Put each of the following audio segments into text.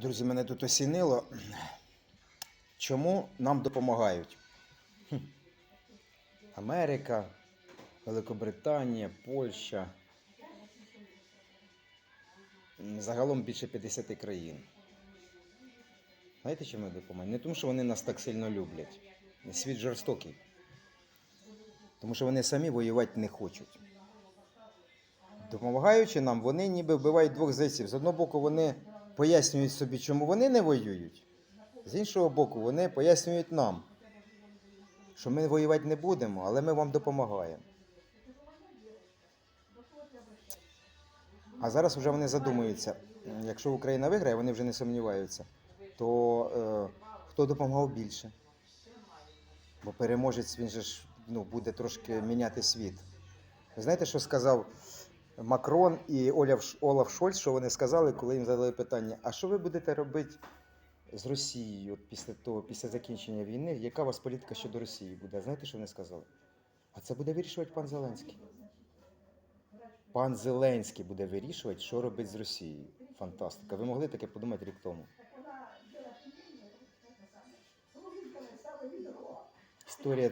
Друзі, мене тут осінило. Чому нам допомагають? Америка, Великобританія, Польща. Загалом більше 50 країн. Знаєте, чому допомагають? Не тому, що вони нас так сильно люблять. Світ жорстокий. Тому що вони самі воювати не хочуть. Допомагаючи нам, вони ніби вбивають двох зайців. З одного боку, вони пояснюють собі, чому вони не воюють. З іншого боку, вони пояснюють нам, що ми воювати не будемо, але ми вам допомагаємо. А зараз вже вони задумуються, якщо Україна виграє, вони вже не сумніваються, то е, хто допомагав більше? Бо переможець він же ж ну, буде трошки міняти світ. Ви знаєте, що сказав Макрон і Олаф Шольц, що вони сказали, коли їм задали питання: а що ви будете робити з Росією після того, після закінчення війни? Яка у вас політика щодо Росії буде? Знаєте, що вони сказали? А це буде вирішувати пан Зеленський. Пан Зеленський буде вирішувати, що робити з Росією. Фантастика. Ви могли таке подумати рік тому. Історія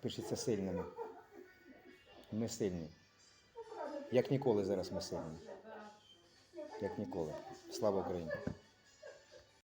пишеться сильними. Ми сильні. Як ніколи зараз ми сильні. Як ніколи. Слава Україні!